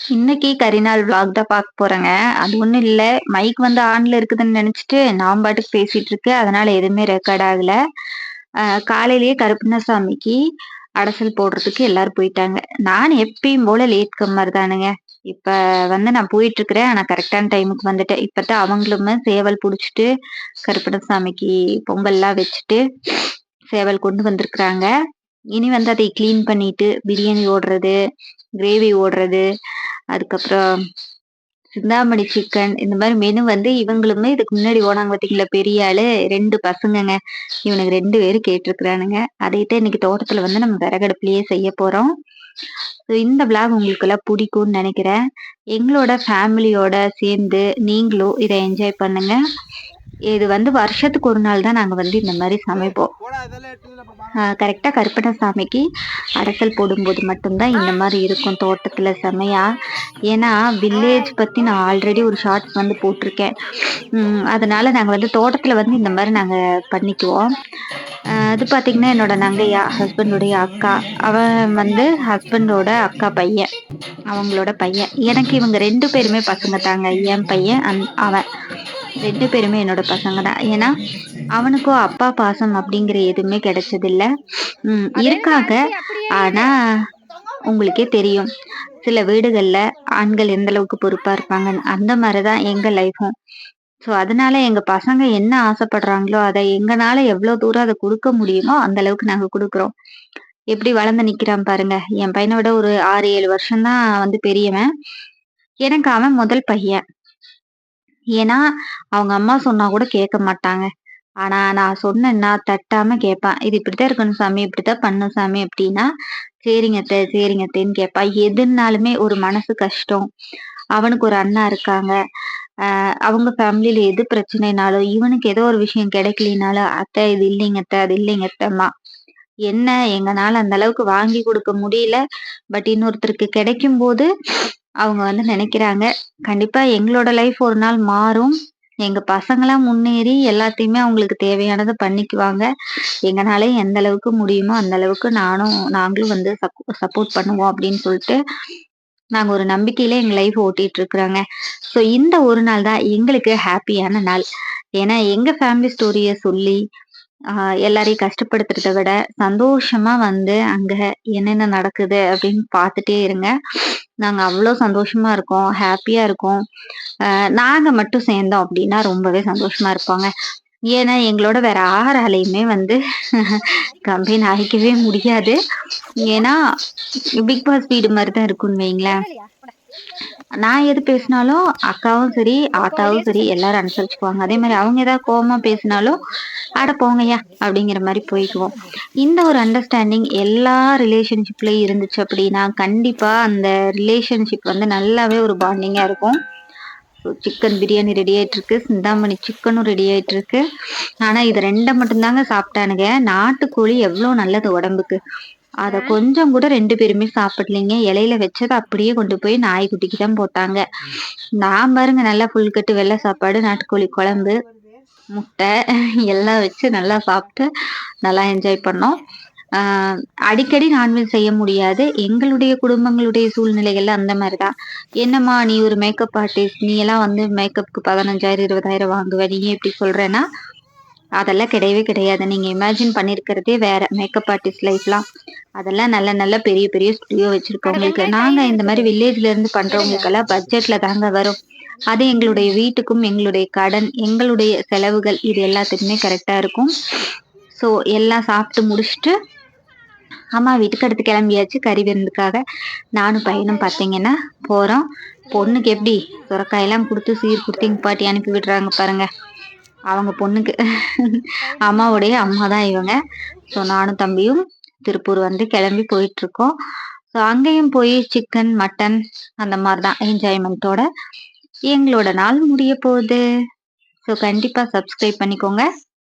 இன்னைக்கு கரிநாள் விளாக் தான் பார்க்க போறேங்க. அது ஒண்ணும் இல்ல. மைக் வந்து ஆன்ல இருக்குதுன்னு நெனச்சுட்டு, நான் பாட்டுக்கு பேசிட்டு இருக்கேன். அதனால எதுவுமே ரெக்கார்ட் ஆகல. அ காலையிலேயே கருப்பண்ணசாமிக்கு அடசல் போடுறதுக்கு எல்லாரும் போயிட்டாங்க. நான் எப்பயும் போல லேட் கம்மர் தானுங்க. இப்ப வந்து நான் போயிட்டு இருக்கிறேன். ஆனா கரெக்டான டைமுக்கு வந்துட்டேன். இப்பதான் அவங்களுமே சேவல் புடிச்சிட்டு, கருப்பண்ணசாமிக்கு பொங்கல்லாம் வச்சுட்டு, சேவல் கொண்டு வந்திருக்கிறாங்க. இனி வந்து அதை கிளீன் பண்ணிட்டு, பிரியாணி ஓடுறது, கிரேவி ஓடுறது, அதுக்கப்புறம் சிந்தாமணி சிக்கன் இந்த மாதிரி மெனு வந்து இவங்களுமே இதுக்கு முன்னாடி ஓனாங்க பார்த்தீங்களா பெரிய ஆளு ரெண்டு பசங்கங்க. இவனுக்கு ரெண்டு பேரும் கேட்டிருக்கிறானுங்க. அதைத்தான் இன்னைக்கு தோட்டத்துல வந்து நம்ம விறகடுப்புலயே செய்ய போறோம். ஸோ இந்த விளாக் உங்களுக்கு எல்லாம் பிடிக்கும்னு நினைக்கிறேன். எங்களோட ஃபேமிலியோட சேர்ந்து நீங்களும் இதை என்ஜாய் பண்ணுங்க. இது வந்து வருஷத்துக்கு ஒரு நாள் தான் நாங்கள் வந்து இந்த மாதிரி சமைப்போம். கரெக்டாக கருப்பண சாமிக்கு அடசல் போடும்போது மட்டும்தான் இந்த மாதிரி இருக்கும் தோட்டத்தில் செமையா. ஏன்னா வில்லேஜ் பற்றி நான் ஆல்ரெடி ஒரு ஷார்ட்ஸ் வந்து போட்டிருக்கேன். அதனால நாங்கள் வந்து தோட்டத்தில் வந்து இந்த மாதிரி நாங்கள் பண்ணிக்குவோம். அது பார்த்திங்கன்னா என்னோட நங்கையா ஹஸ்பண்டோடைய அக்கா. அவன் வந்து ஹஸ்பண்டோட அக்கா பையன். அவங்களோட பையன். எனக்கு இவங்க ரெண்டு பேருமே பசங்க தாங்க. என் பையன் அந் அவன். ரெண்டு பேருமே என்னோட பசங்க தான். ஏன்னா அவனுக்கும் அப்பா பாசம் அப்படிங்கிற எதுவுமே கிடைச்சதில்ல. உம் இருக்காங்க. ஆனா உங்களுக்கே தெரியும். சில வீடுகள்ல ஆண்கள் எந்த அளவுக்கு பொறுப்பா இருப்பாங்க அந்த மாதிரிதான் எங்க லைஃபும் ஸோ அதனால எங்க பசங்க என்ன ஆசைப்படுறாங்களோ அதை எங்கனால எவ்வளவு தூரம் அதை கொடுக்க முடியுமோ அந்த அளவுக்கு நாங்க கொடுக்குறோம். எப்படி வளர்ந்து நிக்கிறான் பாருங்க. என் பையனை விட ஒரு ஆறு ஏழு வருஷம் தான் வந்து பெரியவன். எனக்கு அவன் முதல் பையன். ஏன்னா அவங்க அம்மா சொன்னா கூட கேட்க மாட்டாங்க. ஆனா நான் சொன்னேன்னா தட்டாம கேட்பேன் இது இப்படித்தான் இருக்கணும் சாமி இப்படித்தான் பண்ணும் சாமி அப்படின்னா சரிங்க அத்தை சரிங்க அத்தைன்னு கேட்பான் எதுனாலுமே ஒரு மனசு கஷ்டம். அவனுக்கு ஒரு அண்ணா இருக்காங்க. ஆஹ் அவங்க ஃபேமிலியில எது பிரச்சனைனாலும் இவனுக்கு ஏதோ ஒரு விஷயம் கிடைக்கலினாலும் அத்தை இது இல்லைங்க அத்தை அது இல்லைங்க அத்தைம்மா. என்ன எங்கனால அந்த அளவுக்கு வாங்கி கொடுக்க முடியல. பட் இன்னொருத்தருக்கு கிடைக்கும் போது அவங்க வந்து நினைக்கிறாங்க. கண்டிப்பா எங்களோட லைஃப் ஒரு நாள் மாறும். எங்க பசங்களாம் முன்னேறி எல்லாத்தையுமே அவங்களுக்கு தேவையானதை பண்ணிக்குவாங்க. எங்கனாலே எந்த அளவுக்கு முடியுமோ அந்த அளவுக்கு நானும் நாங்களும் வந்து சப்போர்ட் பண்ணுவோம் அப்படின்னு சொல்லிட்டு நாங்க ஒரு நம்பிக்கையில எங்க லைஃப் ஓட்டிட்டு இருக்கிறோங்க. ஸோ இந்த ஒரு நாள் தான் எங்களுக்கு ஹாப்பியான நாள். ஏன்னா எங்க ஃபேமிலி ஸ்டோரிய சொல்லி ஆஹ் எல்லாரையும் கஷ்டப்படுத்துறத விட சந்தோஷமா வந்து அங்க என்னென்ன நடக்குது அப்படின்னு பார்த்துட்டே இருங்க. நாங்க அவ்வளோ சந்தோஷமா இருக்கோம் ஹாப்பியா இருக்கோம். நாங்க மட்டும் சேர்ந்தோம் அப்படின்னா ரொம்பவே சந்தோஷமா இருப்பாங்க. ஏன்னா எங்களோட வேற ஆறாலையுமே வந்து கம்பெயின் ஆகிக்கவே முடியாது. ஏன்னா பிக் பாஸ் வீடு மாதிரி தான் இருக்கும்னு வைங்களேன். நான் எது பேசினாலும் அக்காவும் சரி ஆத்தாவும் சரி எல்லாரும் அனுசரிச்சுக்குவாங்க. அதே மாதிரி அவங்க ஏதாவது கோபமா பேசினாலும் அட போங்கய்யா அப்படிங்கிற மாதிரி போய்க்குவோம். இந்த ஒரு அண்டர்ஸ்டாண்டிங் எல்லா ரிலேஷன்ஷிப்லயும் இருந்துச்சு அப்படின்னா கண்டிப்பா அந்த ரிலேஷன்ஷிப் வந்து நல்லாவே ஒரு பாண்டிங்கா இருக்கும். சிக்கன் பிரியாணி ரெடி ஆயிட்டு இருக்கு சிந்தாமணி சிக்கனும் ரெடி ஆயிட்டு இருக்கு ஆனா இது ரெண்டை மட்டும்தாங்க சாப்பிட்டானுங்க. நாட்டுக்கோழி எவ்வளவு நல்லது உடம்புக்கு. அத கொஞ்சம் கூட ரெண்டு பேருமே சாப்பிடலீங்க. இலையில வச்சதை அப்படியே கொண்டு போய் நாய்க்குட்டிக்கு தான் போட்டாங்க. நான் பாருங்க நல்லா புல்கட்டு வெள்ளை சாப்பாடு நாட்டுக்கோழி குழம்பு முட்டை எல்லாம் வச்சு நல்லா சாப்பிட்டு நல்லா என்ஜாய் பண்ணோம். அடிக்கடி நான்வெஜ் செய்ய முடியாது. எங்களுடைய குடும்பங்களுடைய சூழ்நிலைகள் அந்த மாதிரி தான் என்னம்மா நீ ஒரு மேக்கப் ஆர்டிஸ்ட் நீ எல்லாம் வந்து மேக்கப்புக்கு பதினஞ்சாயிரம் இருபதாயிரம் வாங்குவ. நீ எப்படி சொல்றேன்னா அதெல்லாம் கிடையவே கிடையாது. நீங்க இமேஜின் பண்ணிருக்கிறதே வேற. மேக்கப் ஆர்டிஸ்ட் லைஃப்லாம் அதெல்லாம் நல்ல நல்ல பெரிய பெரிய ஸ்டுடியோ வச்சிருக்கவங்களுக்கு. நாங்க இந்த மாதிரி வில்லேஜ்ல இருந்து பண்றவங்களுக்கெல்லாம் பட்ஜெட்ல தாங்க வரும். அது எங்களுடைய வீட்டுக்கும் எங்களுடைய கடன் எங்களுடைய செலவுகள் இது எல்லாத்துக்குமே கரெக்டா இருக்கும். ஸோ எல்லாம் சாப்பிட்டு முடிச்சுட்டு அம்மா வீட்டுக்கு அடுத்து கிளம்பியாச்சு கறி விருந்துக்காக. நானும் பையனும் பார்த்தீங்கன்னா போகிறோம் பொண்ணுக்கு எப்படி? சுரக்காயெல்லாம் கொடுத்து சீர் கொடுத்து பாட்டி அனுப்பி விடுறாங்க பாருங்க. அவங்க பொண்ணுக்கு. அம்மாவுடைய அம்மா தான் இவங்க. ஸோ நானும் தம்பியும் திருப்பூர் வந்து கிளம்பி போயிட்டு இருக்கோம் ஸோ அங்கேயும் போய் சிக்கன் மட்டன் அந்த மாதிரி தான் என்ஜாய்மெண்ட்டோட எங்களோட நாள் முடிய போகுது. ஸோ கண்டிப்பாக சப்ஸ்கிரைப் பண்ணிக்கோங்க.